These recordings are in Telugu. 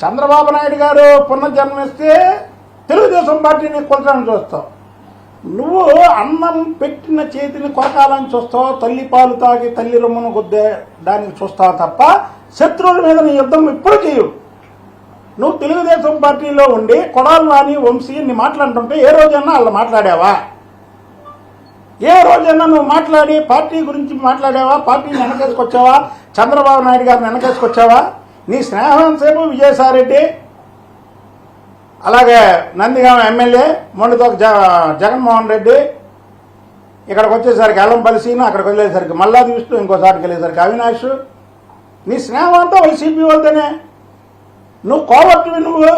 చంద్రబాబు నాయుడు గారు పునర్జన్మిస్తే తెలుగుదేశం పార్టీని కొలటానికి చూస్తావు. నువ్వు అన్నం పెట్టిన చేతిని కొరకాలని చూస్తావు. తల్లి పాలు తాగి తల్లి రొమ్మును గుద్దే దానికి చూస్తావు తప్ప శత్రువుల మీద నీ యుద్ధం ఇప్పుడు చేయవు. నువ్వు తెలుగుదేశం పార్టీలో ఉండి కొడాలి నాని వంశీ నీ మాట్లాడుతుంటే ఏ రోజైనా వాళ్ళు మాట్లాడావా? ఏ రోజైనా నువ్వు మాట్లాడి పార్టీ గురించి మాట్లాడావా? పార్టీని వెనకేసుకొచ్చావా? చంద్రబాబు నాయుడు గారిని వెనకేసుకొచ్చావా? నీ స్నేహం సేపు విజయసాయిరెడ్డి. అలాగే నందిగామ ఎమ్మెల్యే మొండితోక జ జగన్మోహన్ రెడ్డి. ఇక్కడికి వచ్చేసరికి అల్లంపల్లి సీను అక్కడికి వెళ్ళేసరికి మల్లాది విష్ణు ఇంకోసారికి వెళ్ళేసరికి అవినాష్. నీ స్నేహం అంతా వైసీపీ వాళ్ళతోనే. నువ్వు కోవట్టువి నువ్వు.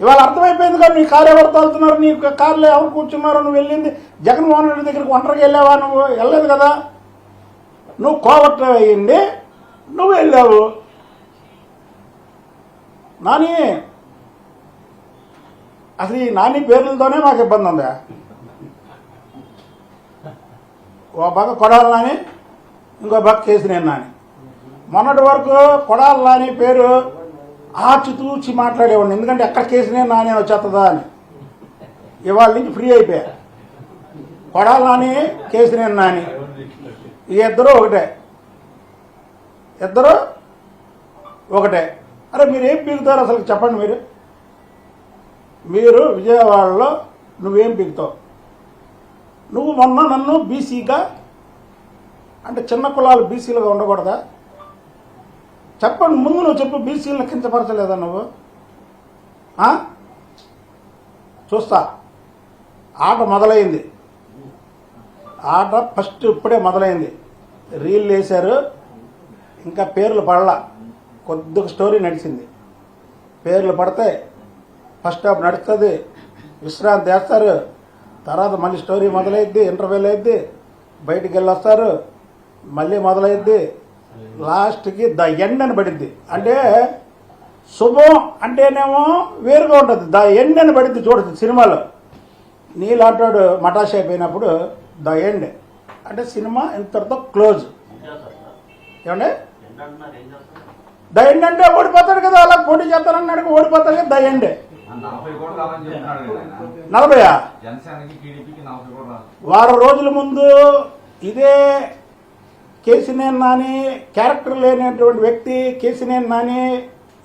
ఇవాళ అర్థమైపోయింది కదా నీ కారు ఎవరు తోలుతున్నారు నీ కార్లో ఎవరు కూర్చున్నారు నువ్వు వెళ్ళింది. జగన్మోహన్ రెడ్డి దగ్గరికి ఒంటరికి వెళ్ళావా నువ్వు? వెళ్ళలేదు కదా. నువ్వు కోవట్టు అయ్యింది నువ్వు వెళ్ళావు. నాని. అసలు ఈ నాని పేర్లతోనే మాకు ఇబ్బంది ఉందా? ఓ పక్క కొడాల నాని ఇంకో పక్క కేసినేని నాని. మొన్నటి వరకు కొడాల నాని పేరు ఆచితూచి మాట్లాడేవాడిని. ఎందుకంటే ఎక్కడ కేసినే నాని వచ్చేస్తుందా అని. ఇవాళ నుంచి ఫ్రీ అయిపోయా. కొడాల నాని కేసినేని నాని. ఈ ఇద్దరు ఒకటే. ఇద్దరు ఒకటే. అరే మీరు ఏం పీకుతారు అసలు? చెప్పండి మీరు. మీరు విజయవాడలో నువ్వేం పీకుతావు నువ్వు మొన్న నన్ను బీసీగా అంటే చిన్న కులాలు బీసీలుగా ఉండకూడదా? చెప్పండి ముందు నువ్వు చెప్పు బీసీలను కించపరచలేదా నువ్వు? చూస్తా. ఆట మొదలైంది. ఆట ఫస్ట్ ఇప్పుడే మొదలైంది. రీల్ వేశారు ఇంకా పేర్లు పడలా. కొద్దిగా స్టోరీ నడిచింది. పేర్లు పడితే ఫస్ట్ హాఫ్ నడుస్తుంది. విశ్రాంతి వేస్తారు తర్వాత మళ్ళీ స్టోరీ మొదలైద్ది ఇంటర్వ్యూలు అయిద్ది. బయటికి వెళ్ళి వస్తారు మళ్ళీ మొదలైద్ది. లాస్ట్కి ద ఎండ్ అని పడిద్ది. అంటే శుభం అంటేనేమో వేరుగా ఉంటుంది. ద ఎండ్ అని పడిద్ది చూడదు సినిమాలో. నీలాంటాడు మటాష్ అయిపోయినప్పుడు ద ఎండ్ అంటే సినిమా ఇంతటితో క్లోజ్ ఏమండి? ద ఎండ్ అంటే ఓడిపోతాడు కదా అలా పోటీ చేస్తానన్నాడు ఓడిపోతాడు కదా ద ఎండ్ నలభై కోట్లు రావాలని చెప్తున్నాడు కదా ఆయన. నలభయా? వారం రోజుల ముందు ఇదే కేసినేని నాని క్యారెక్టర్ లేనటువంటి వ్యక్తి కేసినేని నాని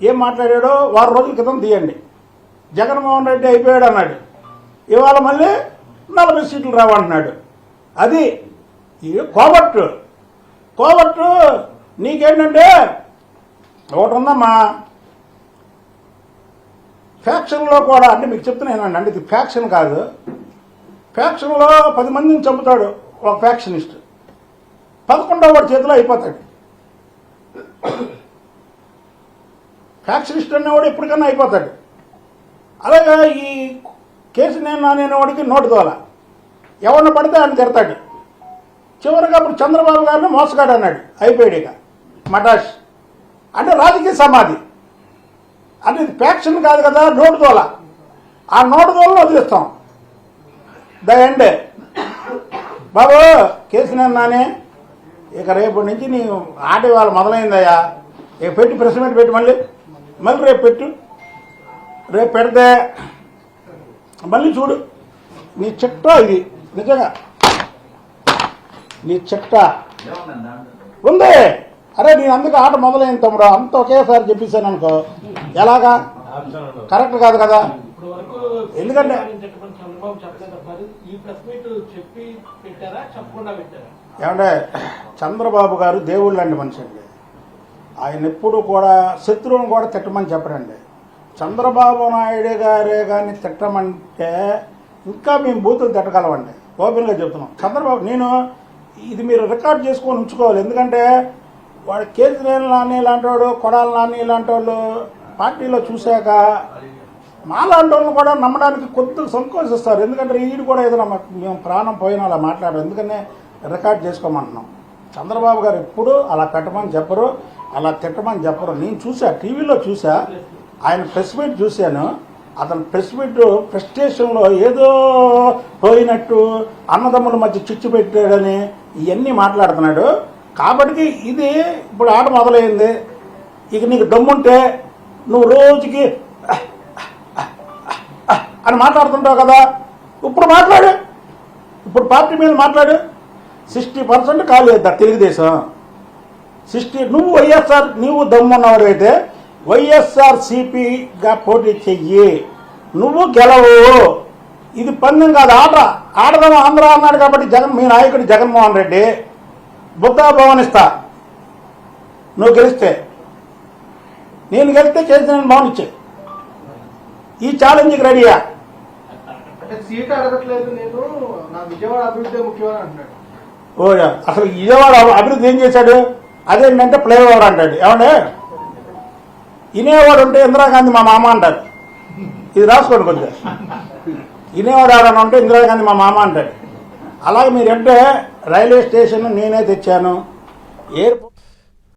ఏం మాట్లాడాడో వారం రోజుల క్రితం తీయండి. జగన్మోహన్ రెడ్డి అయిపోయాడు అన్నాడు. ఇవాళ మళ్ళీ నలభై సీట్లు రావంటున్నాడు. అది ఇది కోవట్టు కోవట్టు నీకేంటంటే ఒకటి ఉందమ్మా ఫ్యాక్షన్లో కూడా అంటే మీకు చెప్తున్నానండి అంటే ఇది ఫ్యాక్షన్ కాదు. ఫ్యాక్షన్లో పది మందిని చంపుతాడు ఒక ఫ్యాక్షనిస్ట్. పదకొండవ వాడి చేతిలో అయిపోతాడు. ఫ్యాక్షనిస్ట్ అనేవాడు ఎప్పటికన్నా అయిపోతాడు. అలాగే ఈ కేసు నేను అనేవాడికి నోటు దోల ఎవరిని పడితే ఆయన తిడతాడు. చివరిగా అప్పుడు చంద్రబాబు గారిని మోసగాడు అన్నాడు అయిపోయాడు ఇక. మటాష్. అంటే రాజకీయ సమాధి. అంటే ఇది ఫ్యాక్షన్ కాదు కదా నోటు దోల ఆ నోటు దోలను వదిలిస్తాం. The end. బాబు కేసు నానే ఇక రేపటి నుంచి నీ ఆట ఇవాళ మొదలైందయ్యా. ఇక పెట్టి ప్రెస్ మీట్ పెట్టి మళ్ళీ. మళ్ళీ రేపు పెట్టు. రేపు పెడితే మళ్ళీ చూడు. నీ చిట్ట ఇది. నిజంగా. నీ చిట్ట? ఉంది. అరే నేను అందుకు ఆట మొదలైన తమ్ముడు. అంత ఒకేసారి చెప్పేశాను అనుకో. ఎలాగా? కరెక్ట్ కాదు కదా? ఎందుకంటే- చంద్రబాబు ఏమంటే చంద్రబాబు గారు దేవుళ్ళు లాంటి మనిషి అండి. ఆయన ఎప్పుడు కూడా శత్రువుని కూడా తిట్టమని చెప్పడండి చంద్రబాబు నాయుడు గారే కానీ తిట్టమంటే ఇంకా మేము బూతులు తిట్టగలమండి. ఓపెన్గా చెప్తున్నాం. చంద్రబాబు నేను ఇది మీరు రికార్డ్ చేసుకొని ఉంచుకోవాలి. ఎందుకంటే వాడు కేజ్రీవాల్ నాని లాంటి వాడు కొడాల నాని లాంటి వాళ్ళు పార్టీలో చూశాక మాలాంటి వాళ్ళు కూడా నమ్మడానికి కొద్దిగా సంకోచిస్తారు. ఎందుకంటే ఈడు కూడా ఏదైనా మాకు మేము ప్రాణం పోయినా అలా మాట్లాడరు. ఎందుకనే రికార్డ్ చేసుకోమంటున్నాం. చంద్రబాబు గారు ఎప్పుడు అలా పెట్టమని చెప్పరు అలా తిట్టమని చెప్పరు. నేను చూసా టీవీలో చూసా ఆయన ప్రెస్ మీట్ చూశాను. అతను ప్రెస్ మీట్ ప్రెస్టేషన్లో ఏదో పోయినట్టు అన్నదమ్ముల మధ్య చిచ్చు పెట్టాడని ఇవన్నీ మాట్లాడుతున్నాడు. కాబట్టి ఇది ఇప్పుడు ఆట మొదలైంది. ఇక నీకు దమ్ముంటే నువ్వు రోజుకి అని మాట్లాడుతుంటావు కదా. ఇప్పుడు మాట్లాడు. ఇప్పుడు పార్టీ మీద మాట్లాడు. సిక్స్టీ పర్సెంట్ ఖాళీ అవుతారు తెలుగుదేశం. సిక్స్టీ నువ్వు వైఎస్ఆర్ నువ్వు దమ్మున్నవాడు అయితే వైఎస్ఆర్ సిపిగా పోటీ చెయ్యి. నువ్వు గెలవు. ఇది పందెం కాదు ఆట. ఆడదాం ఆంధ్ర అన్నాడు కాబట్టి జగన్ మీ నాయకుడు జగన్మోహన్ రెడ్డి. బుద్ధా భవన్ ఇస్తా నువ్వు గెలిస్తే. నేను గెలిస్తే చేసిన భవన్ ఇచ్చే. ఈ ఛాలెంజ్కి రెడీయా సీట్ అడగట్లేదు నేను. నా విజయవాడ అభివృద్ధి ముఖ్యమని అంటున్నాడు. Oh yeah. అసలు విజయవాడ అభివృద్ధి ఏం చేశాడు? అదేంటంటే ఫ్లైఓవర్ అంటాడు. ఏమంటే ఇనేవాడు ఉంటే ఇందిరాగాంధీ మా మామ అంటాడు. ఇది రాసుకోండి కొంచెం ఇనేవాడు ఎవరైనా ఉంటే ఇందిరాగాంధీ మా మామ అంటాడు. అలాగే మీరు అంటే రైల్వే స్టేషన్ నేనే తెచ్చాను. ఎయిర్పోర్ట్